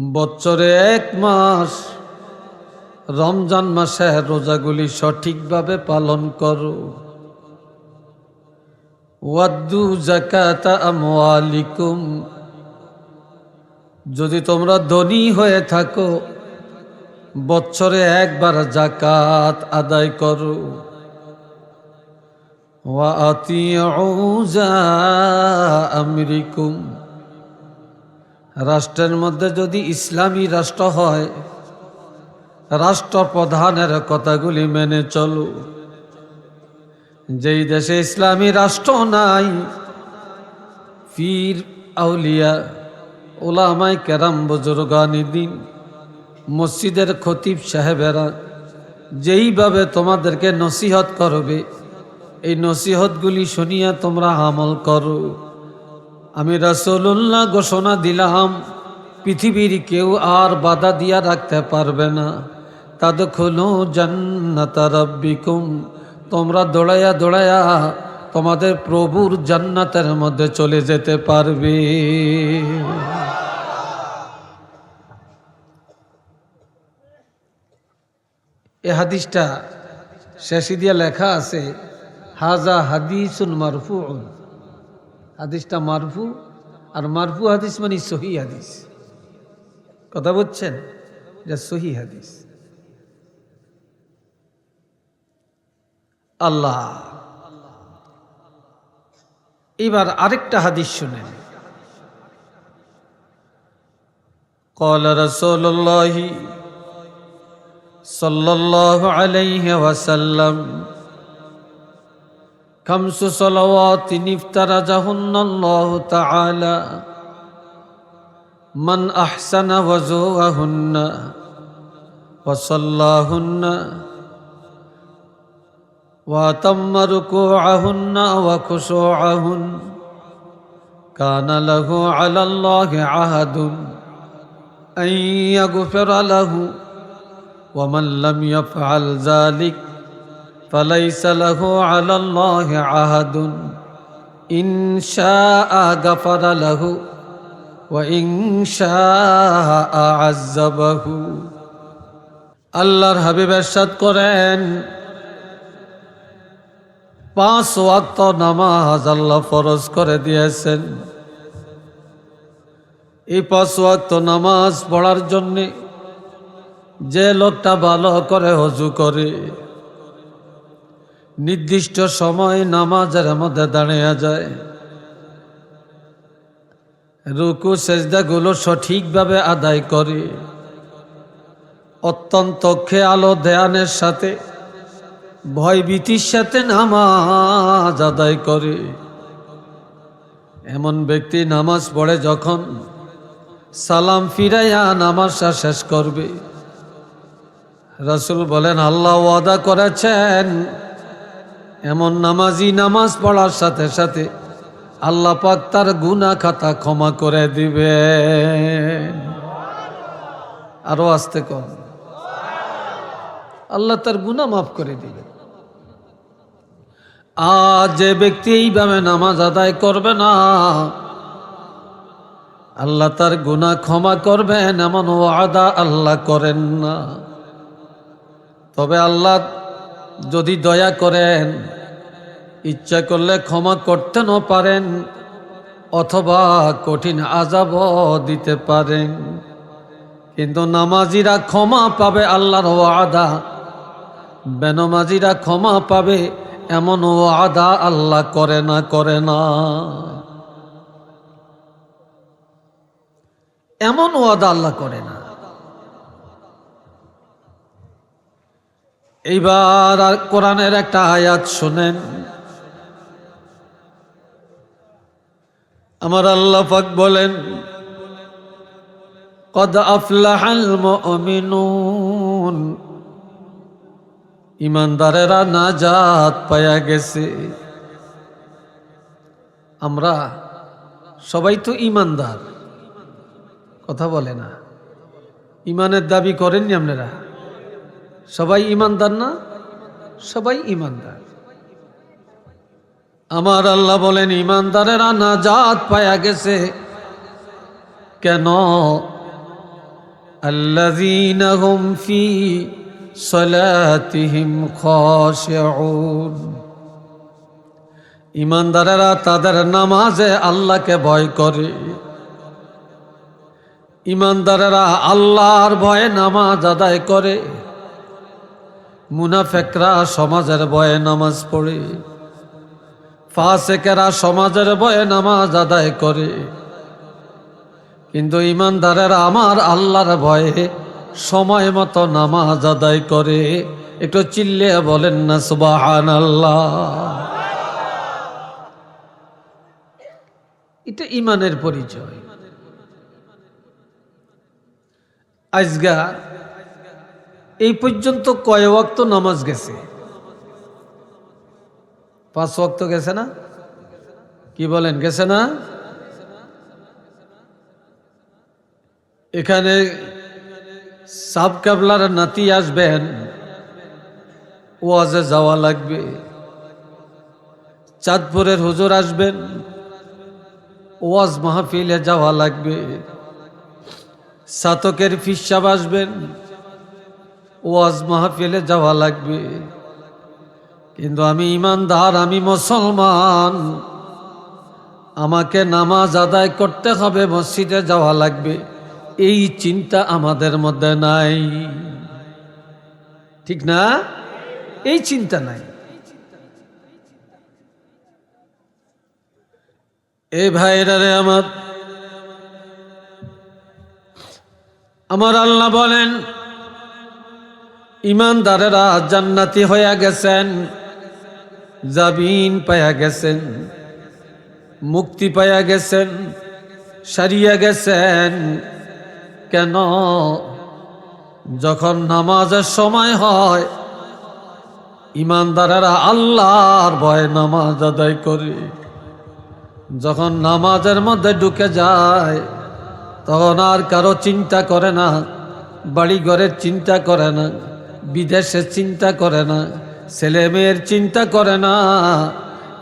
বছরে এক মাস রমজান মাসে রোজাগুলি সঠিকভাবে পালন করো। ওয়াদ্দু জাকাতা আমওয়ালিকুম। যদি তোমরা ধনী হয়ে থাকো, বছরে একবার জাকাত আদায় করো। ওয়া আমরিকুম। রাষ্ট্রের মধ্যে যদি ইসলামী রাষ্ট্র হয়, রাষ্ট্রপ্রধানের কথাগুলি মেনে চলো। যেই দেশে ইসলামী রাষ্ট্র নাই, পীর, আউলিয়া ওলামাই কেরাম, বুজুর্গানি দিন, মসজিদের খতিব সাহেবেরা যেইভাবে তোমাদেরকে নসিহত করবে, এই নসিহতগুলি শুনিয়া তোমরা আমল করো। আমি রসুল্লাহ ঘোষণা দিলাম, পৃথিবীর কেউ আর বাধা দিয়া রাখতে পারবে না। তাদ খুলো জান্নাত রব্বিকুম, তোমরা দৌড়াইয়া দৌড়াইয়া তোমাদের প্রভুর জান্নাতের মধ্যে চলে যেতে পারবে। এ হাদিসটা শেষে দিয়া লেখা আছে, হাজা হাদিসুন মারফু হাদিসটা মারফু আর মারফু হাদিস মানে সহি হাদিস কথা বলছেন এটা সহি হাদিস আল্লাহ এবার আরেকটা হাদিস শুনেন قال رسول الله صلى الله عليه وسلم خمس صلوات افترجهن الله تعالى من أحسن وزوهن وصلاهن وأتم ركوعهن وخشوعهن كان له على الله عهد أن يغفر له ومن لم يفعل ذلك فليس له على الله عهد إن شاء غفر له وإن شاء عذبه আল্লাহর হাবিব এরশাদ করেন পাঁচ ওয়াক্ত নামাজ আল্লাহ ফরজ করে দিয়েছেন এই পাঁচ ওয়াক্ত নামাজ পড়ার জন্যে যে লোকটা ভালো করে হজু করে নির্দিষ্ট সময় নামাজের মধ্যে দাঁড়িয়ে যায়। রুকু, সেজদাগুলো সঠিকভাবে আদায় করে। অত্যন্ত খেয়ালো দেয়ানের সাথে, ভয়ভীতির সাথে নামাজ আদায় করে। এমন ব্যক্তি নামাজ পড়ে যখন সালাম ফিরাইয়া নামাজটা শেষ করবে। রসুল বলেন, আল্লাহ ওয়াদা করেছেন এমন নামাজি নামাজ পড়ার সাথে সাথে আল্লাহ পাক তার গুনা খাতা ক্ষমা করে দিবে। আরও আসতে কম। আল্লাহ তার গুনা মাফ করে দিবে। আর যে ব্যক্তি এইভাবে নামাজ আদায় করবে না, আল্লাহ তার গুনাহ ক্ষমা করবেন এমন ওয়াদা আল্লাহ করেন না। তবে আল্লাহ যদি দয়া করেন, ইচ্ছা করলে ক্ষমা করতেও পারেন, অথবা কঠিন আজাব দিতে পারেন। কিন্তু নামাজিরা ক্ষমা পাবে আল্লাহর ওয়াদা। বেনমাজিরা ক্ষমা পাবে এমন ওয়াদা আল্লাহ করে না করে না। এমন ওয়াদা আল্লাহ করে না। এইবার আর কোরআনের একটা আয়াত শোনেন। আমার আল্লাহ পাক বলেন, কদ আফলাহাল মুমিনুন। ইমানদারেরা নাজাত পায়া গেছে। আমরা সবাই তো ইমানদার, কথা বলে না। ইমানের দাবি করেননি আপনারা? সবাই ইমানদার না? সবাই ইমানদার। আমার আল্লাহ বলেন, ইমানদারেরা না জাত পায়া গেছে। কেন? ইমানদারেরা তাদের নামাজে আল্লাহকে ভয় করে। ইমানদারেরা আল্লাহর ভয়ে নামাজ আদায় করে। মুনাফেকরা সমাজের বয়ে নামাজ পড়ে। ফাসেকেরা সমাজের বয়ে নামাজ আদায় করে। কিন্তু ইমানদারেরা আমার আল্লাহর ভয়ে সময় মতো নামাজ আদায় করে। একটু চিল্লে বলেন না সুবাহান আল্লাহ এটা ইমানের পরিচয়। আজগা এই পর্যন্ত কয় ওয়াক্ত নামাজ গেছে? পাঁচ ওয়াক্ত গেছে না? কি বলেন, গেছে না? এখানে সাব কাবলার নাতি আসবেন, ওয়াজে যাওয়া লাগবে। চাঁদপুরের হুজুর আসবেন, ওয়াজ মাহফিলে যাওয়া লাগবে। সাতকের ফিসাব আসবেন ওয়াজ মাহফিলে যাওয়া লাগবে। কিন্তু আমি ইমানদার, আমি মুসলমান। আমাকে নামাজ আদায় করতে হবে, মসজিদে যাওয়া লাগবে। এই চিন্তা আমাদের মধ্যে নাই। ঠিক না? এই চিন্তা নাই। এই ভাইরা রে আমার। আমার আল্লাহ বলেন ইমানদারেরা জান্নাতি হইয়া গেছেন, জাবিন পায়া গেছেন, মুক্তি পায়া গেছেন, সারিয়া গেছেন। কেন? যখন নামাজের সময় হয়, ইমানদারেরা আল্লাহর ভয়ে নামাজ আদায় করে। যখন নামাজের মধ্যে ঢুকে যায়, তখন আর কারও চিন্তা করে না বাড়ি ঘরের চিন্তা করে না। বিদেশের চিন্তা করে না, ছেলে মেয়ের চিন্তা করে না।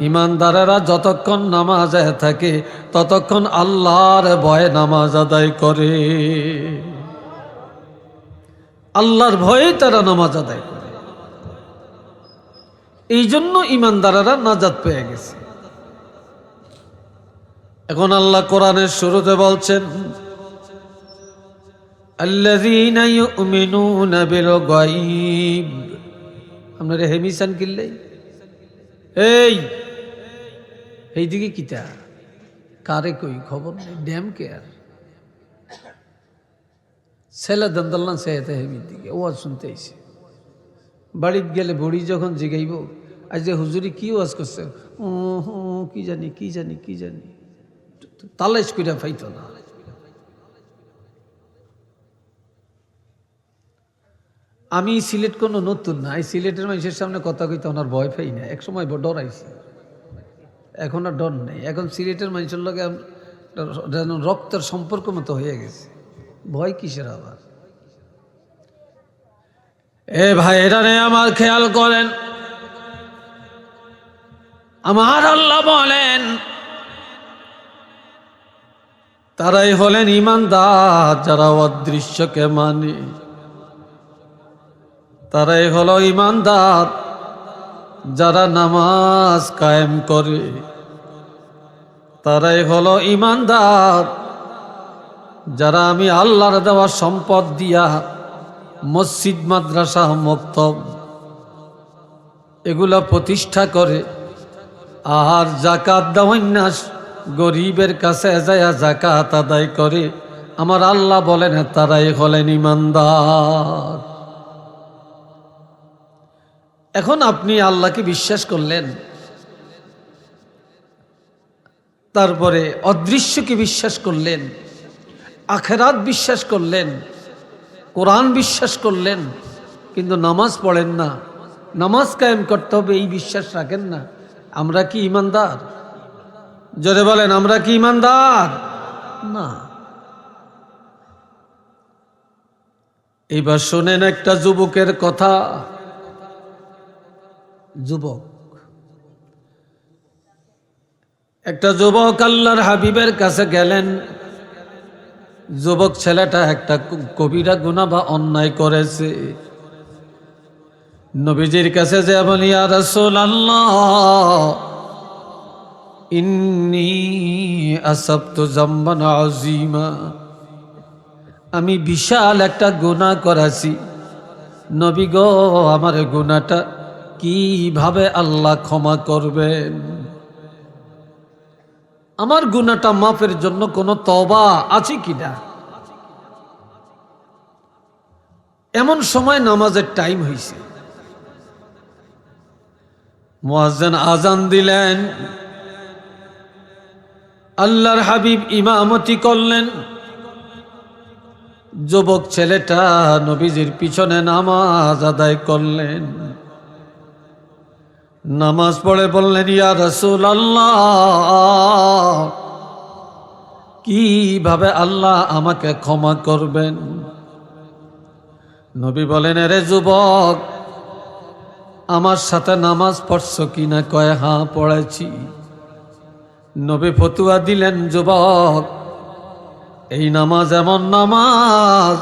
ইমানদারেরা যতক্ষণ নামাজে থাকে, ততক্ষণ আল্লাহর ভয়ে নামাজ আদায় করে। আল্লাহর ভয়ে তারা নামাজ আদায় করে। এই জন্য ইমানদারেরা নাজাদ পেয়ে গেছে। এখন আল্লাহ কোরআনের শুরুতে বলছেন আল্লাযীনা ইউমিনুনা বিল গায়ব আপনারা হেমিসান কিল্লাই এই এইদিকে কিতা কারে কই খবর নেই? ড্যাম কেয়ার ছেলে দন্দল্লান সেহেতে হেমির দিকে ওয়াজ শুনতে আইসে বাড়িতে গেলে বুড়ি যখন জিগাইব, আজ যে হুজুরি কি ওয়াজ করছে? ও কি জানি কি জানি কি জানি। তালাশ কইরা পাইতো না। আমি সিলেট কোনো নতুন না, এই সিলেটের মানুষের সামনে কথা কইতে ওনার ভয় পাই না। এক সময় ডরাইছি এখন আর ডর নেই। এখন সিলেটের মানুষের লগে যেন রক্তের সম্পর্ক মতো হয়ে গেছে। ভয় কিসের আবার? এ ভাই, এটা আমার খেয়াল করেন। আমার আল্লাহ বলেন, তারাই হলেন ইমানদার, যারা অদৃশ্যকে মানে। তারাই হলো ইমানদার, যারা নামাজ কায়েম করে। তারাই হলো ইমানদার, যারা আমি আল্লাহর দেওয়া সম্পদ দিয়া মসজিদ, মাদ্রাসা মক্তব এগুলা প্রতিষ্ঠা করে, আর জাকাত দেওয়ান্যাস গরিবের কাছে যায় জাকাত আদায় করে। আমার আল্লাহ বলেন, তারাই হলেন ইমানদার। এখন আপনি আল্লাহকে বিশ্বাস করলেন, তারপরে অদৃশ্যকে বিশ্বাস করলেন, আখেরাত বিশ্বাস করলেন, কোরআন বিশ্বাস করলেন, কিন্তু নামাজ পড়েন না। নামাজ কায়েম করতে হবে, এই বিশ্বাস রাখেন না। আমরা কি ইমানদার? জোরে বলেন, আমরা কি ইমানদার? না। এইবার শোনেন একটা যুবকের কথা। যুবক। একটা যুবক আল্লাহর হাবিবের কাছে গেলেন। যুবক ছেলেটা একটা কবিরা গুণা বা অন্যায় করেছে। নবীজির কাছে যে বলি আর ইন্নি আমি বিশাল একটা গুনাহ করেছি। নবী গো, আমার গুনাহটা কীভাবে আল্লাহ ক্ষমা করবেন? আমার গুনাহটা মাফের জন্য কোনো তবা আছে কিনা? এমন সময় নামাজের টাইম হয়েছে মুয়াজ্জিন আজান দিলেন। আল্লাহর হাবিব ইমামতি করলেন। যুবক ছেলেটা নবীজির পিছনে নামাজ আদায় করলেন। নামাজ পড়ে বললেন, ইয়া রসুল আল্লাহ কীভাবে আল্লাহ আমাকে ক্ষমা করবেন? নবী বলেন রে যুবক, আমার সাথে নামাজ পড়ছ কিনা? কয় হাঁ পড়েছি। নবী ফতুয়া দিলেন, যুবক, এই নামাজ এমন নামাজ,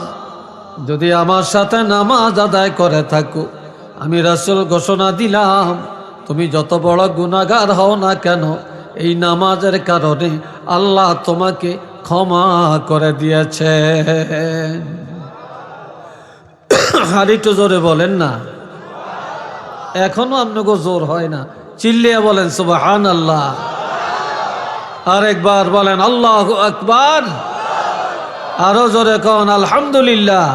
যদি আমার সাথে নামাজ আদায় করে থাকো, আমি রাসুল ঘোষণা দিলাম তুমি যত বড় গুণাগার হও না কেন, এই নামাজের কারণে আল্লাহ তোমাকে ক্ষমা করে দিয়েছে একটু জোরে বলেন না। এখনও আপনাকে জোর হয় না। চিল্লিয়া বলেন সুবাহান আল্লাহ আরেকবার বলেন, আল্লাহ আকবার। আরও জোরে কন, আলহামদুলিল্লাহ।